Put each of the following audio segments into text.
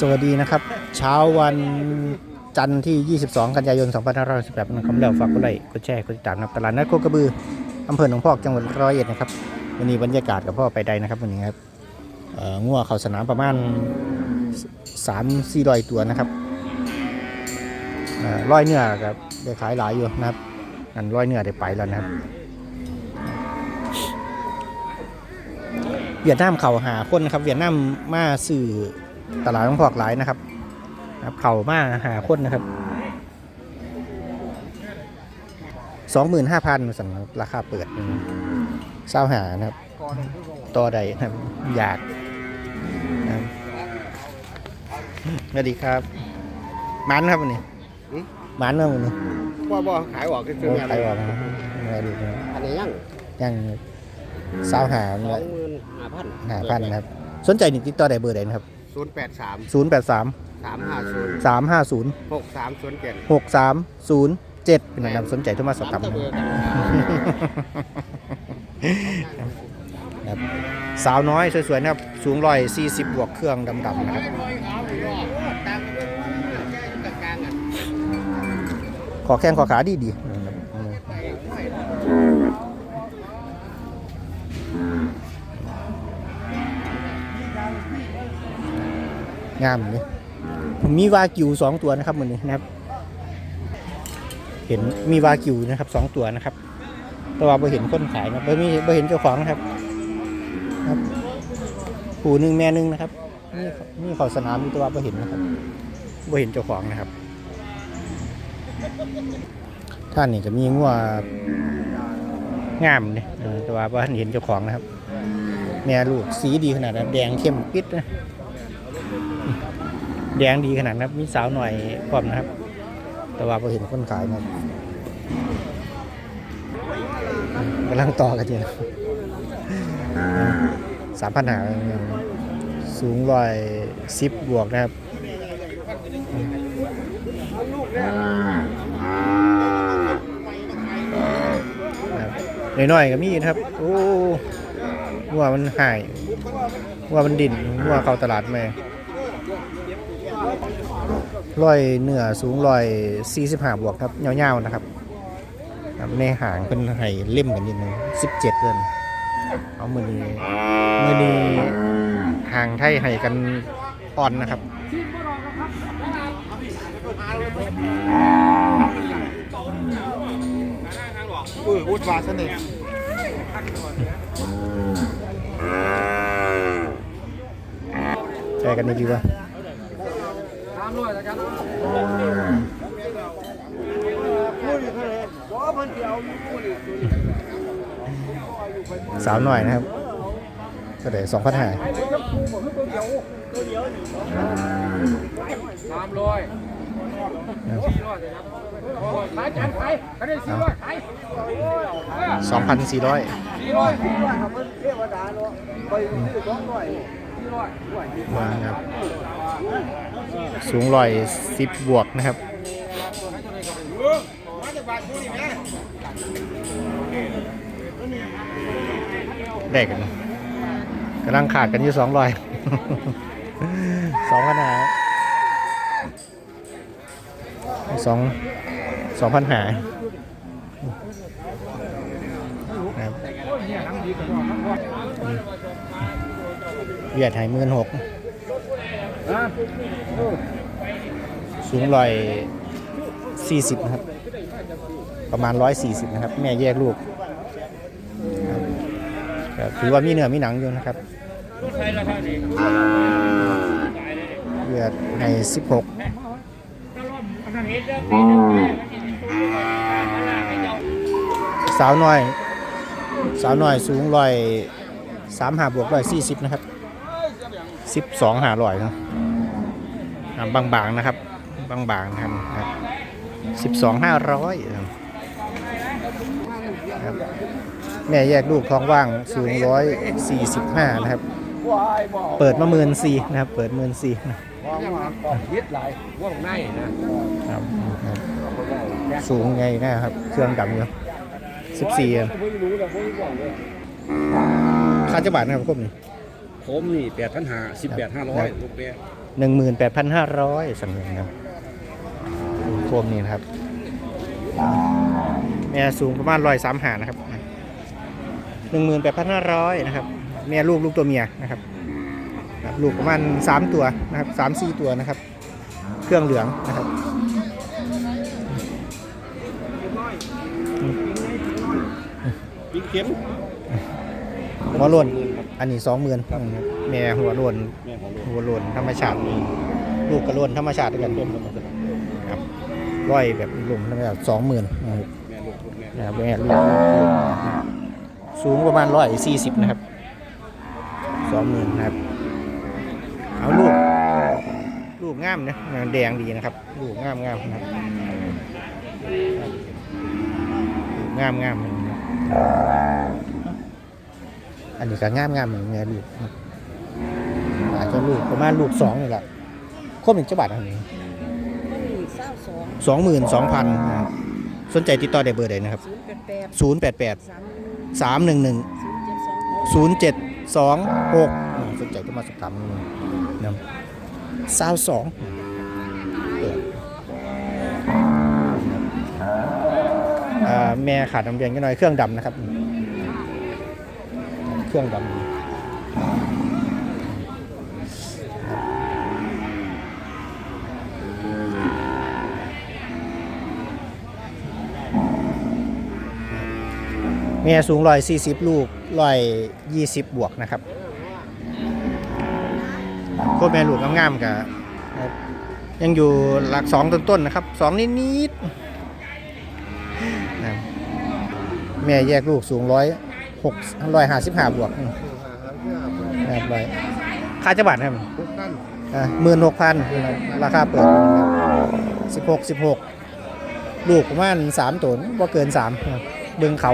สวัสดีนะครับ เช้าวันจันทร์ที่ 22 กันยายน 2518นะครับแล้วฝากกดไลค์กดแชร์กดติดตามนะครับตลาดนัดโคกระบืออำเภอหนองพอกจังหวัดร้อยเอ็ดนะครับวันนี้บรรยากาศกับพ่อไปใดนะครับวันนี้ครับเอ่องัวเข้าสนามประมาณ 3 4 0 0ตัวนะครับเอ่อร้อยเนื้อครับได้ขายหลายอยู่นะครับงั้นร้อยเนื้อได้ไปแล้วนะครับเวียดนามเขาหาคนนะครับเวียดนามมาสื่อ ตลาดน้องพอกหลายนะครับนะครับเขามาหาคนนะครับสองหมื่นห้าพันสั่งราคาเปิดเศร้าหานะครับต่อใดนะครับอยากนะครับสวัสดีครับมันครับวันนี้หืมมันเมื่อวันนี้บ่บ่ขายออกคือโอ้ใครบอกนะครับสวัสดีครับอันนี้ยังยังเศร้าหาสองหมื่นห้าพันหาพันนะครับ สนใจนี่ติดต่อได้เบอร์ใดนะครับ ศูนย์แปดสามศูนย์แปดสามสามห้าศูนย์สามห้าศูนย์หกสามศูนย์เจ็ดหกสามศูนย์เจ็ดเป็นนะครับสนใจโทรมาสอบถาม ตะนะเบือกันครับสาวน้อยสวยๆนะครับ สูงร้อยสี่สิบบวกเครื่องดำๆนะครับขอแข้งขอขาดีดีๆนะครับอืม งามเลยมีวากิวสองตัวนะครับมือนี้นะครับ เห็นมีวากิวนะครับสองตัวนะครับ แต่ว่าไ่เห็นคนขายนะไม่มีไม่เห็นเจ้าของนะครับครับผูหนึ่งแม่หนึ่งนะครับนี่นี่เขาสนามมีตัวไ่เห็นนะครับไม่เห็นเจ้าของนะครับท่านนี่จะมีงัวงามเนี่ยเออแต่ว่าไ่เห็นเจ้าของนะครับแม่ลูกสีดีขนาดนั้แดงเข้มปิดนะ แดงดีขนาดนั้นครับ มีสาวหน่อยพร้อมนะครับ แต่ว่าไ่เห็นคนขายนะกำลังต่อกันอยู่สามพันหาสูงร้อยสิบบวกนะครับนะครับน้อยๆก็มีนะครับ โอ้วัวมันหายวัวมันดิ่นวัวเข้าตลาดไหมาร้อยเนื้อสูงร้อยสี่สิบห้าบวกครับเงาวๆนะครับครับในห่างเป็นไห้เล่มกันนิดนึงสิบเจ็ดเดือนเอามือนี้มือนี้ห่างไทยให้กันอ่อนนะครับอุ้ยอุดวาสนิทใช้กันดีๆว่า สาวหน่อยนะครับก็เดี๋ยวสองพันห้าสามร้อยสี่ร้อยเลยครับขายจานขายขายสี่ร้อยขายสองพันสี่ร้อยสี่ร้อย มาครับ สูงร้อยสิบบวกนะครับได้กันกำลังขาดกันอยู่สองร้อยสองพันหาสองสองพันหาครับ เวียดหายหมื่นหกสูงร้อยสี่สิบครับ ประมาณร้อยสี่สิบนะครับ แม่แยกลูกคือว่ามีเนื้อมีหนังอยู่นะครับเลือดในสิบหกสาวน้อย สาวน้อยสูงร้อยสามหาบวกร้อยสี่สิบนะครับ สิบสองหาร้อยนะอ่าบางๆนะครับ บางๆนะครับสิบสองห้าร้อยครับแม่แยกลูกท้องว่างสูงร้อยสี่สิบห้านะครับ เปิดมาหมื่นสี่นะครับ เปิดหมื่นสี่ยึดหลายว่าของในนะครับสูงไงนะครับ เครื่องดำอยู่สิบสี่ค่าจะบาทนะครับครบนี่ ผมนี่แปดพันห้าสิบแปดห้าร้อยลูกเบี้ยหนึ่งหมื่นแปดพันห้าร้อยสำเนียงครับโคมนี่นะครับแม่สูงประมาณร้อยสามหานะครับหนึ่งหมื่นแปดพันห้าร้อยนะครับแม่ลูกลูกตัวเมียนะครับครับลูกประมาณสามตัวนะครับสามสี่ตัวนะครับ เครื่องเหลืองนะครับปีเข็ม หัวโล้นอันนี้สองหมื่นแม่หัวโล้นหัวโล้นธรรมชาติลูกกระโล้นธรรมชาติกันครับร้อยแบบหลุมธรรมชาติสองหมื่นนะครับแม่ลูกลูกแม่นะครับแม่ลูกลูกนะครับสูงประมาณร้อยสี่สิบนะครับสองหมื่นนะครับเอาลูกลูกงามนะแดงดีนะครับ ลูกงามงามนะครับงามงามนะ อันนี้ก็งามงามเหมือนแม่ลูกนะครับอาจจะลูกประมาณลูกสองนี่แหละครบหนึ่งฉบับอันนี้เศร้าสองสองหมื่นสองพันนะครับสนใจติดต่อได้เบอร์ใดนะครับศูนย์แปดแปดศูนย์แปดแปดสามสามหนึ่งหนึ่งศูนย์เจ็ดสองหกศูนย์เจ็ดสองหกสนใจก็มาสอบถามนะสาวสองอ่าแม่ขาดน้ำเลี้ยงกันหน่อยเครื่องดำนะครับ เครื่องดำแม่สูงร้อยสี่สิบลูกร้อยยี่สิบบวกนะครับโคตรแม่ลูกงามๆกับยังอยู่หลักสองต้นๆนะครับสองนิดๆแม่แยกลูกสูงร้อย หกร้อยห้าสิบห้าบวกอืมแปอยค่าจังหวัดครับหมื่นหกพันราคาเปิดสิบหกสิบหกลูกประมาณสามตัวว่าเกินสามเบึงเขา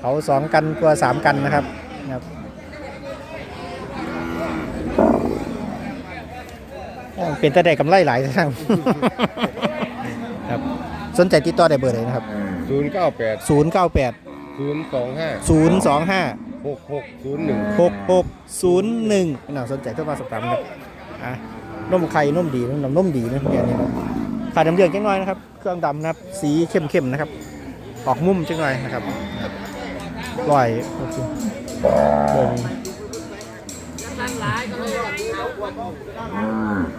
เขาสองกันกว่าสามกันนะครับครับเป็นตะได้กำไรหลายทางครับ สนใจติดต่อได้เบอร์ไหนนะครับศูนย์เก้าแปดศูนย์เก้าแปด ศูนย์สองห้า0 2 5 หกหกศูนย์หนึ่ง6 6 0 1น่าสนใจโทรมาสอบถามครับอะนมไข่นมดีนมนมดีนะเนี่ยนี่ครับขาดน้ำเดือดจังหน่อยนะครับ เครื่องดำนะครับ สีเข้มๆนะครับ ออกมุมจังหน่อยนะครับลอยโอเคเบิ่ง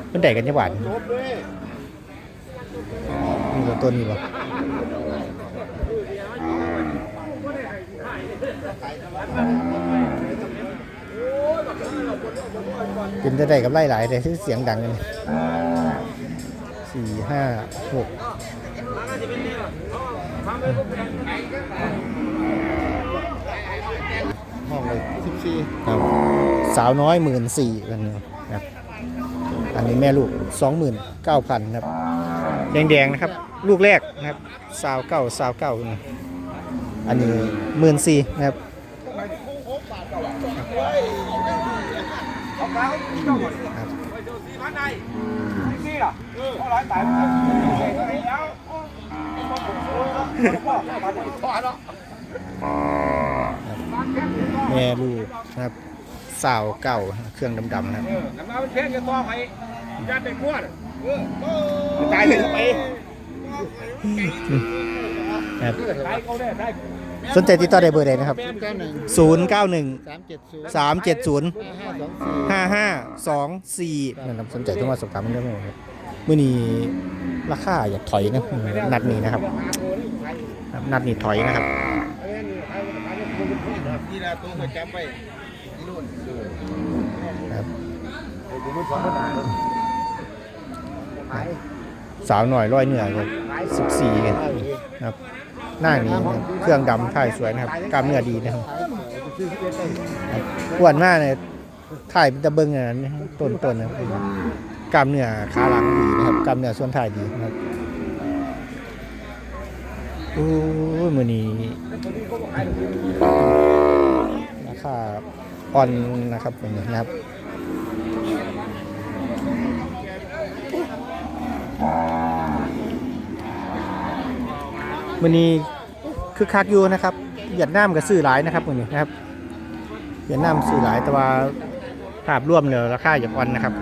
เป็นแต่กันยังหวานนี่ตัวต้นนี่ปะ เป็นจะได้กับไล่หลายแต่ที่เสียงดังกันนี่สี่ห้าหกห้องเลยสิบสี่ครับสาวน้อยหมื่นสี่กันนะครับอันนี้แม่ลูกสองหมื่นเก้าพันครับ แดงๆนะครับ ลูกแรกนะครับสาวเก้าสาวเก้านะ อันนี้หมื่นสี่นะครับเอาปลาเขาเจ้าหมดสี่พันในสี่ล่ะเท่าไรตายไปแล้วพอแล้วแม่ลูกนะครับสาวเก้าเครื่องดำๆนะครับเออน้ำมันเพี้ยนกันต่อไปยัดไปพวดตายเลยไปนะ ครับตายเขาได้ได้สนใจติดต่อได้เบอร์ใดนะครับ เก้าหนึ่งศูนย์เก้าหนึ่งสามเจ็ดศูนย์สามเจ็ดศูนย์ห้าห้าสองสี่ ห้าห้าสองสี่นะครับสนใจต้องมาสอบถามเรื่องนี้ครับมื่อนี้ราคาอยากถอยนะนัดนี้นะครับครับ นัดนี้ถอยนะครับ นี่ละตัวจำไว้รุ่นครับ สาวหน่อยร้อยเหนือเลยสิบสี่กันนะครับ หน้านี้นะครับเครื่องดำถ่ายสวยนะครับกล้ามเนื้อดีนะครับอ้วนมากเลยถ่ายเป็นตะเบิงอันนี้ต้นต้นๆนะครับกล้ามเนื้อขาหลังดีนะครับกล้ามเนื้อส่วนท้ายดีนะครับโอ้ยมือนี้ราคาอ่อนนะครับเป็นนะครับ มันนี้คือคักอยู่นะครับเวียดนามก็ซื้อหลายนะครับมันนี้นะครับเวียดนามซื้อหลายแต่ว่าภาพรวมเลยราคาอย่างอ่อนนะครับ